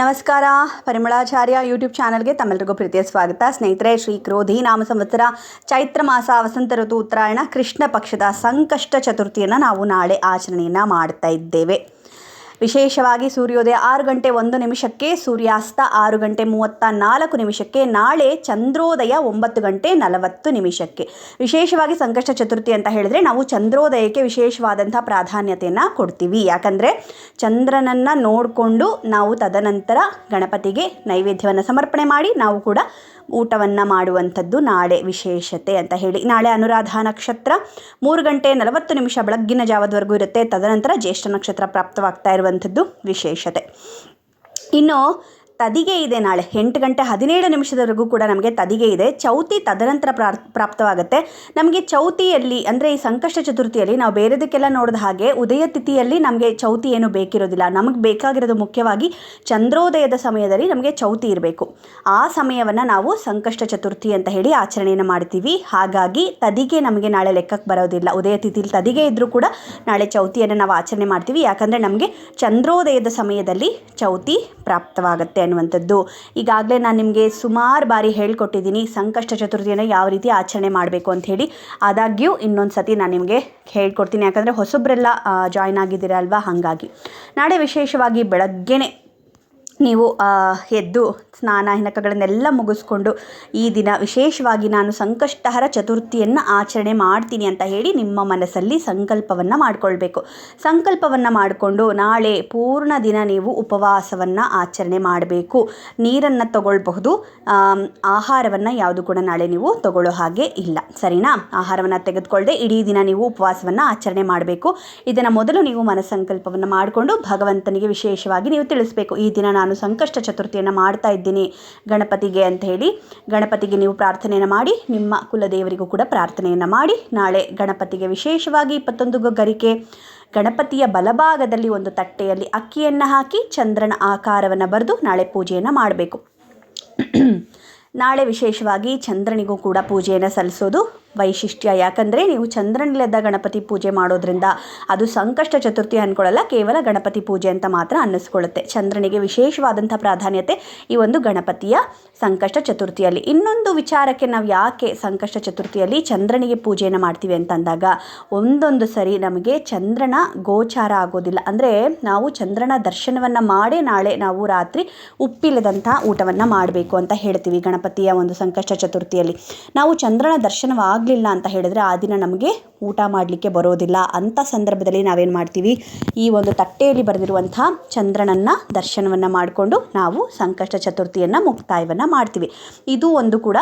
ನಮಸ್ಕಾರ. ಪರಿಮಳಾಚಾರ್ಯ ಯೂಟ್ಯೂಬ್ ಚಾನಲ್ಗೆ ತಮ್ಮೆಲ್ಲರಿಗೂ ಪ್ರೀತಿಯ ಸ್ವಾಗತ. ಸ್ನೇಹಿತರೆ, ಶ್ರೀ ಕ್ರೋಧಿ ನಾಮ ಸಂವತ್ಸರ ಚೈತ್ರ ಮಾಸ ವಸಂತ ಋತು ಉತ್ತರಾಯಣ ಕೃಷ್ಣ ಪಕ್ಷದ ಸಂಕಷ್ಟ ಚತುರ್ಥಿಯನ್ನು ನಾವು ನಾಳೆ ಆಚರಣೆಯನ್ನು ಮಾಡ್ತಾ ಇದ್ದೇವೆ. ವಿಶೇಷವಾಗಿ ಸೂರ್ಯೋದಯ ಆರು ಗಂಟೆ ಒಂದು ನಿಮಿಷಕ್ಕೆ, ಸೂರ್ಯಾಸ್ತ ಆರು ಗಂಟೆ ಮೂವತ್ತ ನಾಲ್ಕು ನಿಮಿಷಕ್ಕೆ, ನಾಳೆ ಚಂದ್ರೋದಯ ಒಂಬತ್ತು ಗಂಟೆ ನಲವತ್ತು ನಿಮಿಷಕ್ಕೆ. ವಿಶೇಷವಾಗಿ ಸಂಕಷ್ಟ ಚತುರ್ಥಿ ಅಂತ ಹೇಳಿದ್ರೆ ನಾವು ಚಂದ್ರೋದಯಕ್ಕೆ ವಿಶೇಷವಾದಂಥ ಪ್ರಾಧಾನ್ಯತೆಯನ್ನು ಕೊಡ್ತೀವಿ. ಯಾಕಂದರೆ ಚಂದ್ರನನ್ನು ನೋಡಿಕೊಂಡು ನಾವು ತದನಂತರ ಗಣಪತಿಗೆ ನೈವೇದ್ಯವನ್ನು ಸಮರ್ಪಣೆ ಮಾಡಿ ನಾವು ಕೂಡ ಊಟವನ್ನು ಮಾಡುವಂಥದ್ದು ನಾಳೆ ವಿಶೇಷತೆ ಅಂತ ಹೇಳಿ. ನಾಳೆ ಅನುರಾಧ ನಕ್ಷತ್ರ ಮೂರು ಗಂಟೆ ನಲವತ್ತು ನಿಮಿಷ ಬೆಳಗ್ಗಿನ ಜಾವದವರೆಗೂ ಇರುತ್ತೆ. ತದನಂತರ ಜ್ಯೇಷ್ಠ ನಕ್ಷತ್ರ ಪ್ರಾಪ್ತವಾಗ್ತಾ ಇರುವಂಥದ್ದು ವಿಶೇಷತೆ. ಇನ್ನು ತದಿಗೆ ಇದೆ ನಾಳೆ. ಎಂಟು ಗಂಟೆ ಹದಿನೇಳು ನಿಮಿಷದವರೆಗೂ ಕೂಡ ನಮಗೆ ತದಿಗೆ ಇದೆ. ಚೌತಿ ತದನಂತರ ಪ್ರಾಪ್ತವಾಗುತ್ತೆ. ನಮಗೆ ಚೌತಿಯಲ್ಲಿ ಅಂದರೆ ಈ ಸಂಕಷ್ಟ ಚತುರ್ಥಿಯಲ್ಲಿ ನಾವು ಬೇರೆದಕ್ಕೆಲ್ಲ ನೋಡಿದ ಹಾಗೆ ಉದಯ ತಿಥಿಯಲ್ಲಿ ನಮಗೆ ಚೌತಿ ಏನು ಬೇಕಿರೋದಿಲ್ಲ. ನಮಗೆ ಬೇಕಾಗಿರೋದು ಮುಖ್ಯವಾಗಿ ಚಂದ್ರೋದಯದ ಸಮಯದಲ್ಲಿ ನಮಗೆ ಚೌತಿ ಇರಬೇಕು. ಆ ಸಮಯವನ್ನು ನಾವು ಸಂಕಷ್ಟ ಚತುರ್ಥಿ ಅಂತ ಹೇಳಿ ಆಚರಣೆಯನ್ನು ಮಾಡ್ತೀವಿ. ಹಾಗಾಗಿ ತದಿಗೆ ನಮಗೆ ನಾಳೆ ಲೆಕ್ಕಕ್ಕೆ ಬರೋದಿಲ್ಲ. ಉದಯ ತಿಥಿಲಿ ತದಿಗೆ ಇದ್ದರೂ ಕೂಡ ನಾಳೆ ಚೌತಿಯನ್ನು ನಾವು ಆಚರಣೆ ಮಾಡ್ತೀವಿ. ಯಾಕಂದರೆ ನಮಗೆ ಚಂದ್ರೋದಯದ ಸಮಯದಲ್ಲಿ ಚೌತಿ ಪ್ರಾಪ್ತವಾಗುತ್ತೆ. ಅನ್ನುವಂಥದ್ದು ಈಗಾಗಲೇ ನಾನು ನಿಮಗೆ ಸುಮಾರು ಬಾರಿ ಹೇಳ್ಕೊಟ್ಟಿದ್ದೀನಿ ಸಂಕಷ್ಟ ಚತುರ್ಥಿಯನ್ನು ಯಾವ ರೀತಿ ಆಚರಣೆ ಮಾಡಬೇಕು ಅಂತ ಹೇಳಿ. ಆದಾಗ್ಯೂ ಇನ್ನೊಂದು ಸತಿ ನಾನು ನಿಮಗೆ ಹೇಳ್ಕೊಡ್ತೀನಿ. ಯಾಕಂದರೆ ಹೊಸಬ್ರೆಲ್ಲ ಜಾಯ್ನ್ ಆಗಿದ್ದೀರಲ್ವಾ? ಹಾಗಾಗಿ. ನಾಳೆ ವಿಶೇಷವಾಗಿ ಬೆಳಗ್ಗೆನೇ ನೀವು ಎದ್ದು ಸ್ನಾನ, ಹಿನಕಗಳನ್ನೆಲ್ಲ ಮುಗಿಸ್ಕೊಂಡು ಈ ದಿನ ವಿಶೇಷವಾಗಿ ನಾನು ಸಂಕಷ್ಟಹರ ಚತುರ್ಥಿಯನ್ನು ಆಚರಣೆ ಮಾಡ್ತೀನಿ ಅಂತ ಹೇಳಿ ನಿಮ್ಮ ಮನಸ್ಸಲ್ಲಿ ಸಂಕಲ್ಪವನ್ನು ಮಾಡಿಕೊಳ್ಬೇಕು. ಸಂಕಲ್ಪವನ್ನು ಮಾಡಿಕೊಂಡು ನಾಳೆ ಪೂರ್ಣ ದಿನ ನೀವು ಉಪವಾಸವನ್ನು ಆಚರಣೆ ಮಾಡಬೇಕು. ನೀರನ್ನು ತಗೊಳ್ಬಹುದು. ಆಹಾರವನ್ನು ಯಾವುದು ಕೂಡ ನಾಳೆ ನೀವು ತಗೊಳ್ಳೋ ಹಾಗೆ ಇಲ್ಲ. ಸರಿನಾ? ಆಹಾರವನ್ನು ತೆಗೆದುಕೊಳ್ಳದೆ ಇಡೀ ದಿನ ನೀವು ಉಪವಾಸವನ್ನು ಆಚರಣೆ ಮಾಡಬೇಕು. ಇದನ್ನು ಮೊದಲು ನೀವು ಮನಸ್ಸಂಕಲ್ಪವನ್ನು ಮಾಡಿಕೊಂಡು ಭಗವಂತನಿಗೆ ವಿಶೇಷವಾಗಿ ನೀವು ತಿಳಿಸ್ಬೇಕು. ಈ ದಿನ ನಾನು ಸಂಕಷ್ಟ ಚತುರ್ಥಿಯನ್ನು ಮಾಡ್ತಾ ಗಣಪತಿಗೆ ಅಂತ ಹೇಳಿ ಗಣಪತಿಗೆ ನೀವು ಪ್ರಾರ್ಥನೆಯನ್ನು ಮಾಡಿ, ನಿಮ್ಮ ಕುಲದೇವರಿಗೂ ಕೂಡ ಪ್ರಾರ್ಥನೆಯನ್ನು ಮಾಡಿ. ನಾಳೆ ಗಣಪತಿಗೆ ವಿಶೇಷವಾಗಿ ಇಪ್ಪತ್ತೊಂದು ಗರಿಕೆ ಗಣಪತಿಯ ಬಲಭಾಗದಲ್ಲಿ ಒಂದು ತಟ್ಟೆಯಲ್ಲಿ ಅಕ್ಕಿಯನ್ನು ಹಾಕಿ ಚಂದ್ರನ ಆಕಾರವನ್ನು ಬರೆದು ನಾಳೆ ಪೂಜೆಯನ್ನು ಮಾಡಬೇಕು. ನಾಳೆ ವಿಶೇಷವಾಗಿ ಚಂದ್ರನಿಗೂ ಕೂಡ ಪೂಜೆಯನ್ನು ಸಲ್ಲಿಸೋದು ವೈಶಿಷ್ಟ್ಯ. ಯಾಕಂದರೆ ನೀವು ಚಂದ್ರನಿಲ್ಲದ ಗಣಪತಿ ಪೂಜೆ ಮಾಡೋದ್ರಿಂದ ಅದು ಸಂಕಷ್ಟ ಚತುರ್ಥಿ ಅಂದ್ಕೊಳ್ಳಲ್ಲ ಕೇವಲ ಗಣಪತಿ ಪೂಜೆ ಅಂತ ಮಾತ್ರ ಅನ್ನಿಸ್ಕೊಳ್ಳುತ್ತೆ. ಚಂದ್ರನಿಗೆ ವಿಶೇಷವಾದಂಥ ಪ್ರಾಧಾನ್ಯತೆ ಈ ಒಂದು ಗಣಪತಿಯ ಸಂಕಷ್ಟ ಚತುರ್ಥಿಯಲ್ಲಿ. ಇನ್ನೊಂದು ವಿಚಾರಕ್ಕೆ ನಾವು ಯಾಕೆ ಸಂಕಷ್ಟ ಚತುರ್ಥಿಯಲ್ಲಿ ಚಂದ್ರನಿಗೆ ಪೂಜೆಯನ್ನು ಮಾಡ್ತೀವಿ ಅಂತಂದಾಗ, ಒಂದೊಂದು ಸರಿ ನಮಗೆ ಚಂದ್ರನ ಗೋಚಾರ ಆಗೋದಿಲ್ಲ. ಅಂದರೆ ನಾವು ಚಂದ್ರನ ದರ್ಶನವನ್ನು ಮಾಡೇ ನಾಳೆ ನಾವು ರಾತ್ರಿ ಉಪ್ಪಿಲ್ಲದಂಥ ಊಟವನ್ನು ಮಾಡಬೇಕು ಅಂತ ಹೇಳ್ತೀವಿ ಗಣಪತಿಯ ಒಂದು ಸಂಕಷ್ಟ ಚತುರ್ಥಿಯಲ್ಲಿ. ನಾವು ಚಂದ್ರನ ದರ್ಶನವಾಗಲಿಲ್ಲ ಅಂತ ಹೇಳಿದ್ರೆ ಆ ದಿನ ನಮಗೆ ಊಟ ಮಾಡಲಿಕ್ಕೆ ಬರೋದಿಲ್ಲ. ಅಂಥ ಸಂದರ್ಭದಲ್ಲಿ ನಾವೇನು ಮಾಡ್ತೀವಿ? ಈ ಒಂದು ತಟ್ಟೆಯಲ್ಲಿ ಬರೆದಿರುವಂಥ ಚಂದ್ರನನ್ನು ದರ್ಶನವನ್ನು ಮಾಡಿಕೊಂಡು ನಾವು ಸಂಕಷ್ಟ ಚತುರ್ಥಿಯನ್ನು, ಮುಕ್ತಾಯವನ್ನು ಮಾಡ್ತೀವಿ. ಇದು ಒಂದು ಕೂಡ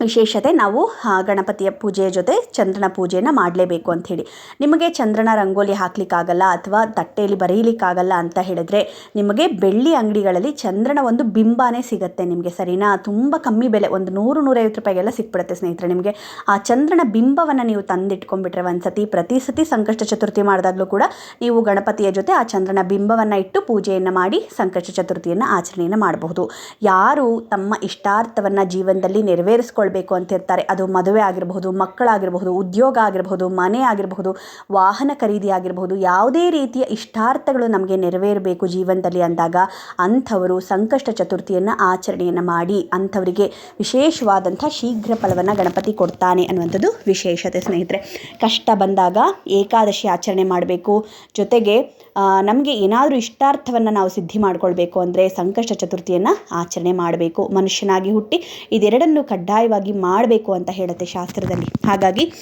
ವಿಶೇಷತೆ ನಾವು ಗಣಪತಿಯ ಪೂಜೆಯ ಜೊತೆ ಚಂದ್ರನ ಪೂಜೆಯನ್ನು ಮಾಡಲೇಬೇಕು ಅಂಥೇಳಿ ನಿಮಗೆ ಚಂದ್ರನ ರಂಗೋಲಿ ಹಾಕ್ಲಿಕ್ಕಾಗಲ್ಲ ಅಥವಾ ತಟ್ಟೆಯಲ್ಲಿ ಬರೀಲಿಕ್ಕಾಗಲ್ಲ ಅಂತ ಹೇಳಿದ್ರೆ ನಿಮಗೆ ಬೆಳ್ಳಿ ಅಂಗಡಿಗಳಲ್ಲಿ ಚಂದ್ರನ ಒಂದು ಬಿಂಬನೇ ಸಿಗುತ್ತೆ ನಿಮಗೆ, ಸರಿನಾ? ತುಂಬ ಕಮ್ಮಿ ಬೆಲೆ, ಒಂದು ನೂರು, ನೂರೈವತ್ತು ರೂಪಾಯಿಗೆಲ್ಲ ಸಿಕ್ಬಿಡುತ್ತೆ ಸ್ನೇಹಿತರೆ ನಿಮಗೆ. ಆ ಚಂದ್ರನ ಬಿಂಬವನ್ನು ನೀವು ತಂದಿಟ್ಕೊಂಡ್ಬಿಟ್ರೆ ಒಂದು ಸತಿ ಪ್ರತಿ ಸತಿ ಸಂಕಷ್ಟ ಚತುರ್ಥಿ ಮಾಡಿದಾಗಲೂ ಕೂಡ ನೀವು ಗಣಪತಿಯ ಜೊತೆ ಆ ಚಂದ್ರನ ಬಿಂಬವನ್ನು ಇಟ್ಟು ಪೂಜೆಯನ್ನು ಮಾಡಿ ಸಂಕಷ್ಟ ಚತುರ್ಥಿಯನ್ನು ಆಚರಣೆಯನ್ನು ಮಾಡಬಹುದು. ಯಾರು ತಮ್ಮ ಇಷ್ಟಾರ್ಥವನ್ನು ಜೀವನದಲ್ಲಿ ನೆರವೇರಿಸ್ಕೊಳ್ಬೇಕು ಅಂತಿರ್ತಾರೆ ಅದು ಮದುವೆ ಆಗಿರಬಹುದು, ಮಕ್ಕಳಾಗಿರಬಹುದು, ಉದ್ಯೋಗ ಆಗಿರಬಹುದು, ಮನೆ ಆಗಿರಬಹುದು, ವಾಹನ ಖರೀದಿ ಆಗಿರಬಹುದು, ಯಾವುದೇ ರೀತಿಯ ಇಷ್ಟಾರ್ಥಗಳು ನಮಗೆ ನೆರವೇರಬೇಕು ಜೀವನದಲ್ಲಿ ಅಂದಾಗ ಅಂಥವರು ಸಂಕಷ್ಟ ಚತುರ್ಥಿಯನ್ನು ಆಚರಣೆಯನ್ನು ಮಾಡಿ ಅಂಥವರಿಗೆ ವಿಶೇಷವಾದಂಥ ಶೀಘ್ರ ಫಲವನ್ನು ಗಣಪತಿ ಕೊಡ್ತಾನೆ ಅನ್ನುವಂಥದ್ದು ವಿಶೇಷತೆ ಸ್ನೇಹಿತರೆ. ಕಷ್ಟ ಬಂದಾಗ ಏಕಾದಶಿ ಆಚರಣೆ ಮಾಡಬೇಕು. ಜೊತೆಗೆ ನಮಗೆ ಏನಾದರೂ ಇಷ್ಟಾರ್ಥವನ್ನು ನಾವು ಸಿದ್ಧಿ ಮಾಡಿಕೊಳ್ಬೇಕು ಅಂದರೆ ಸಂಕಷ್ಟ ಚತುರ್ಥಿಯನ್ನು ಆಚರಣೆ ಮಾಡಬೇಕು. ಮನುಷ್ಯನಾಗಿ ಹುಟ್ಟಿ ಇದೆರಡನ್ನು ಕಡ್ಡಾಯವಾಗಿ ಮಾಡಬೇಕು ಅಂತ ಹೇಳುತ್ತೆ ಶಾಸ್ತ್ರದಲ್ಲಿ. ಹಾಗಾಗಿ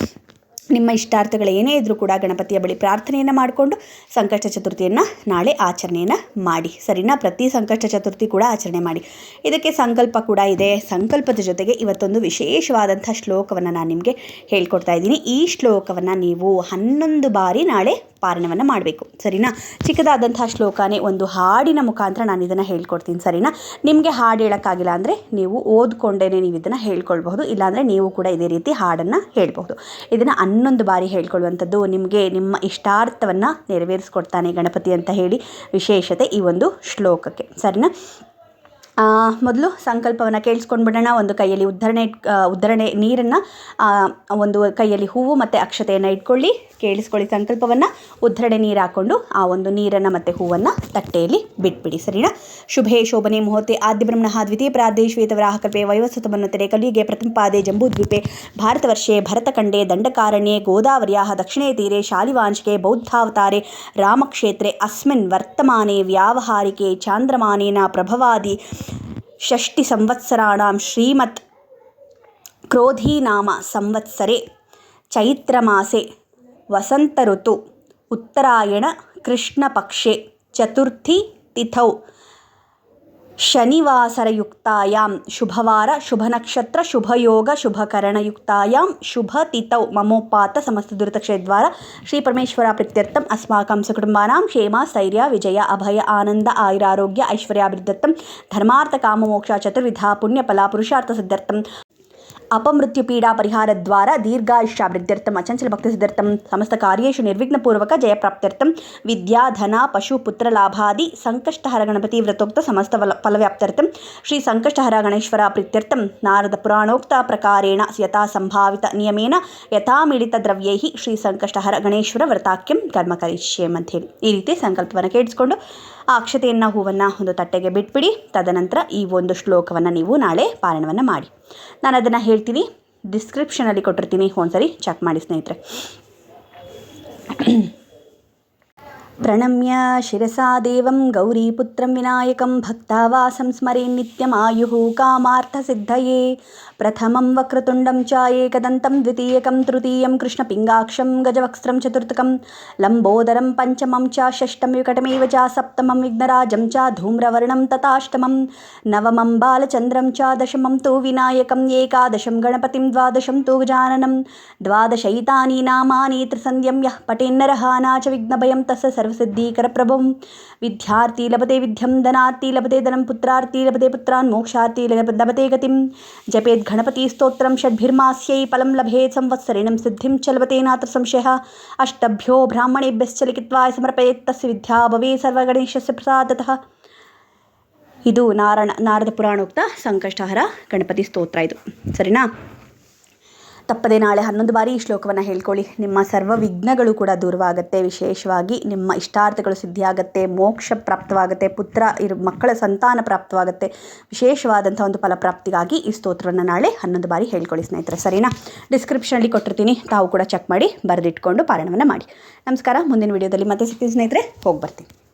ನಿಮ್ಮ ಇಷ್ಟಾರ್ಥಗಳು ಏನೇ ಇದ್ದರೂ ಕೂಡ ಗಣಪತಿಯ ಬಳಿ ಪ್ರಾರ್ಥನೆಯನ್ನು ಮಾಡಿಕೊಂಡು ಸಂಕಷ್ಟ ಚತುರ್ಥಿಯನ್ನು ನಾಳೆ ಆಚರಣೆಯನ್ನು ಮಾಡಿ. ಸರಿನಾ? ಪ್ರತಿ ಸಂಕಷ್ಟ ಚತುರ್ಥಿ ಕೂಡ ಆಚರಣೆ ಮಾಡಿ. ಇದಕ್ಕೆ ಸಂಕಲ್ಪ ಕೂಡ ಇದೆ. ಸಂಕಲ್ಪದ ಜೊತೆಗೆ ಇವತ್ತೊಂದು ವಿಶೇಷವಾದಂಥ ಶ್ಲೋಕವನ್ನು ನಾನು ನಿಮಗೆ ಹೇಳ್ಕೊಡ್ತಾ ಇದ್ದೀನಿ. ಈ ಶ್ಲೋಕವನ್ನು ನೀವು ಹನ್ನೊಂದು ಬಾರಿ ನಾಳೆ ಪಾರಣವನ್ನು ಮಾಡಬೇಕು. ಸರಿನಾ? ಚಿಕ್ಕದಾದಂಥ ಶ್ಲೋಕನೇ ಒಂದು ಹಾಡಿನ ಮುಖಾಂತರ ನಾನು ಇದನ್ನು ಹೇಳ್ಕೊಡ್ತೀನಿ, ಸರಿನಾ? ನಿಮಗೆ ಹಾಡು ಹೇಳೋಕ್ಕಾಗಿಲ್ಲ ಅಂದರೆ ನೀವು ಓದ್ಕೊಂಡೇ ನೀವು ಇದನ್ನು ಹೇಳ್ಕೊಳ್ಬಹುದು, ಇಲ್ಲಾಂದರೆ ನೀವು ಕೂಡ ಇದೇ ರೀತಿ ಹಾಡನ್ನು ಹೇಳಬಹುದು. ಇದನ್ನು ಹನ್ನೊಂದು ಬಾರಿ ಹೇಳ್ಕೊಳ್ಳುವಂಥದ್ದು ನಿಮಗೆ ನಿಮ್ಮ ಇಷ್ಟಾರ್ಥವನ್ನು ನೆರವೇರಿಸ್ಕೊಡ್ತಾನೆ ಗಣಪತಿ ಅಂತ ಹೇಳಿ ವಿಶೇಷತೆ ಈ ಒಂದು ಶ್ಲೋಕಕ್ಕೆ. ಸರಿನಾ? ಮೊದಲು ಸಂಕಲ್ಪವನ್ನು ಕೇಳಿಸ್ಕೊಂಡು ಬಿಡೋಣ ಒಂದು ಕೈಯಲ್ಲಿ ಉದ್ಧರಣೆ ಇಟ್ ಉದ್ಧರಣೆ ನೀರನ್ನು ಒಂದು ಕೈಯಲ್ಲಿ ಹೂವು ಮತ್ತು ಅಕ್ಷತೆಯನ್ನು ಇಟ್ಕೊಳ್ಳಿ. ಕೇಳಿಸ್ಕೊಳ್ಳಿ ಸಂಕಲ್ಪವನ್ನು. ಉದ್ಧರಣೆ ನೀರು ಹಾಕ್ಕೊಂಡು ಆ ಒಂದು ನೀರನ್ನು ಮತ್ತು ಹೂವನ್ನು ತಟ್ಟೆಯಲ್ಲಿ ಬಿಟ್ಬಿಡಿ, ಸರಿನಾ? ಶುಭೇ ಶೋಭನೆ ಮುಹೂರ್ತೆ. ಆದ್ಯ ಬ್ರಹ್ಮಣ ದ್ವಿತೀಯ ಪ್ರಾದೇ ಶ್ವೇತವರಾಹಕಲ್ಪೆ ವೈವಸ್ವತಮನ್ನುತ್ತರೆ ಕಲಿಯುಗೆ ಪ್ರಥಮ ಪಾದೆ ಜಂಬೂದ್ವೀಪೆ. ಭಾರತವರ್ಷೆ ಭರತಖಂಡೆ ದಂಡಕಾರಣ್ಯೆ ಗೋದಾವರಿಯ ದಕ್ಷಿಣೇ ತೀರೆ ಶಾಲಿವಾಂಶಿಕೆ ಬೌದ್ಧಾವತಾರೆ ರಾಮಕ್ಷೇತ್ರೆ ಅಸ್ಮಿನ್ ವರ್ತಮಾನೆ ವ್ಯಾವಹಾರಿಕೆ ಚಾಂದ್ರಮಾನೇನ ಪ್ರಭವಾದಿ. ಷಷ್ಟಿ ಸಂವತ್ಸರಾಂ ಶ್ರೀಮತ್ ಕ್ರೋಧೀನಾಮ ಸಂವತ್ಸರೆ ಚೈತ್ರಮಾಸೆ ವಸಂತ ಋತು ಉತ್ತರಾಯಣ शनिवासरयुक्तायां शुभवारशुभनक्षत्रशुभयोगशुभकरणयुक्तायां शुभतिथौ ममोपात्तसमस्तदुरितक्षयद्वारा श्रीपरमेश्वराप्रीत्यर्थम् अस्माकं सकुटुम्बानां क्षेमा, स्थैर्य, विजय, अभय, आनन्द, आयुरारोग्य ऐश्वर्याभिवृद्ध्यर्थं धर्मार्थकाममोक्षा चतुर्विधा पुण्यफला पुरुषार्थसिद्ध्यर्थं ಸ್ಥೈರ್ಯ ಪೀಡಾ ಪರಿಹಾರ ದ್ವಾರ ದೀರ್ಘಾಯುಷ್ಯ ಐಶ್ವರ್ಯಾಭಿವೃದ್ಧರ್ಥಂ ಧರ್ಮಾರ್ಥ ಕಾಮಮೋಕ್ಷ ಚತುರ್ವಿಧ ಪುಣ್ಯಫಲ ಪುರುಷಾರ್ಥ ಸಿದ್ಧರ್ಥಂ ಅಪಮೃತ್ಯುಪೀಡಾ ಪರಿಹಾರದ್ವಾರ ದೀರ್ಘಾಯುಷ್ಯಾಭಿವೃದ್ಧ್ಯರ್ಥಂ ಅಚಂಚಲ ಭಕ್ತಿ ಸಿದ್ಧಾರ್ಥಂ ಸಮಸ್ತ ಕಾರ್ಯೇಷು ನಿರ್ವಿಘ್ನಪೂರ್ವಕ ಜಯಪ್ರಾಪ್ತ್ಯರ್ಥಂ, ವಿದ್ಯಾ, ಧನ, ಪಶು, ಪುತ್ರ, ಲಾಭಾದಿ, ಸಂಕಷ್ಟಹರ ಗಣಪತಿ, ವ್ರತೋಕ್ತ ಸಮಸ್ತ ಫಲ, ಫಲವ್ಯಾಪ್ತ್ಯರ್ಥಂ, ಶ್ರೀ ಸಂಕಷ್ಟಹರ ಗಣೇಶ್ವರ ಪ್ರೀತ್ಯರ್ಥಂ, ನಾರದ ಪುರಾಣೋಕ್ತ ಪ್ರಕಾರೇಣ ಯಥಾ ಸಂಭಾವಿತ ನಿಯಮೇನ ಯಥಾ ಮಿಳಿತ ದ್ರವ್ಯೈ ಶ್ರೀ ಸಂಕಷ್ಟಹರ ಗಣೇಶ್ವರ ವ್ರತಾಖ್ಯಂ ಕರ್ಮ ಕರಿಷ್ಯೆ ಮಧ್ಯೆ ಈ ರೀತಿ ಸಂಕಲ್ಪವನ್ನು ಕೇಳಿಸ್ಕೊಂಡು ಆ ಅಕ್ಷತೆಯನ್ನು ಹೂವನ್ನು ಒಂದು ತಟ್ಟೆಗೆ ಬಿಟ್ಬಿಡಿ. ತದನಂತರ ಈ ಒಂದು ಶ್ಲೋಕವನ್ನು ನೀವು ನಾಳೆ ಪಾರಣವನ್ನು ಮಾಡಿ. ನಾನು ಅದನ್ನು ಹೇಳ್ತೀನಿ ಡಿಸ್ಕ್ರಿಪ್ಷನಲ್ಲಿ ಕೊಟ್ಟಿರ್ತೀನಿ. ಒಂದ್ಸರಿ ಚೆಕ್ ಮಾಡಿ ಸ್ನೇಹಿತರೆ. ప్రణమ్య శిరసా దేవం గౌరీపుత్రం వినాయకం భక్తావాసం స్మరే నిత్యమాయు కామార్థసిద్ధయే ప్రథమం వక్రతుండం చాయేకదంతం ద్వితీయకం తృతీయం కృష్ణపింగాక్షం గజవక్స్రం చతుర్థకం లంబోదరం పంచమం చ షష్టం వికటమేవ చ సప్తమం విఘ్నరాజం చ ధూమ్రవర్ణం తథాష్టమం నవమం బాలచంద్రం చ దశమం తు వినాయకం ఏకాదశం గణపతిం ద్వాదశం తు గజాననం ద్వాదశైతాని నామాని త్రిసంధ్యం యః పటేన్నరహానా చ విఘ్నభయం తస్య സർവസിദ്ധീകരപ്രഭും വിദ്യാർത്ഥി ലഭത്തെ വിദ്യം ധനാർത്ഥി ലഭത്തെ ധനം പുത്രാർത്ഥി ലഭത്തെ പുത്രാൻ മോക്ഷാർത്ഥി ലഭത്തെ ഗതിം ജപേത് ഗണപതി സ്തോത്രം ഷഡ്ഭിർമാസ്യൈ ഫലം ലഭേത് സംവത്സരേണം സിദ്ധിം ച ലഭത്തേനാത്ര സംശയ അഷ്ടഭ്യോ ബ്രാഹ്മണേഭ്യശ്ച ലിഖിത്വായ സമർപ്പയേത് തസ് വിദ്യാ ഭവേ സർവഗണേശസ്യ പ്രസാദതഃ ಇದು ನಾರಾಯಣ ನಾರದ ಪುರಾಣೋಕ್ತ ಸಂಕಷ್ಟಹರ ಗಣಪತಿ ಸ್ತೋತ್ರ ಇದು ಸರಿನಾ ತಪ್ಪದೆ ನಾಳೆ ಹನ್ನೊಂದು ಬಾರಿ ಈ ಶ್ಲೋಕವನ್ನು ಹೇಳ್ಕೊಳ್ಳಿ. ನಿಮ್ಮ ಸರ್ವ ವಿಘ್ನಗಳು ಕೂಡ ದೂರವಾಗುತ್ತೆ. ವಿಶೇಷವಾಗಿ ನಿಮ್ಮ ಇಷ್ಟಾರ್ಥಗಳು ಸಿದ್ಧಿಯಾಗುತ್ತೆ. ಮೋಕ್ಷ ಪ್ರಾಪ್ತವಾಗುತ್ತೆ. ಪುತ್ರ, ಇರು, ಮಕ್ಕಳ ಸಂತಾನ ಪ್ರಾಪ್ತವಾಗುತ್ತೆ. ವಿಶೇಷವಾದಂಥ ಒಂದು ಫಲಪ್ರಾಪ್ತಿಗಾಗಿ ಈ ಸ್ತೋತ್ರವನ್ನು ನಾಳೆ ಹನ್ನೊಂದು ಬಾರಿ ಹೇಳ್ಕೊಳ್ಳಿ ಸ್ನೇಹಿತರೆ. ಸರಿನಾ? ಡಿಸ್ಕ್ರಿಪ್ಷನಲ್ಲಿ ಕೊಟ್ಟಿರ್ತೀನಿ. ತಾವು ಕೂಡ ಚೆಕ್ ಮಾಡಿ, ಬರೆದಿಟ್ಕೊಂಡು ಪಾರಾಯಣವನ್ನು ಮಾಡಿ. ನಮಸ್ಕಾರ. ಮುಂದಿನ ವಿಡಿಯೋದಲ್ಲಿ ಮತ್ತೆ ಸಿಗ್ತೀನಿ ಸ್ನೇಹಿತರೆ. ಹೋಗಿ ಬರ್ತೀನಿ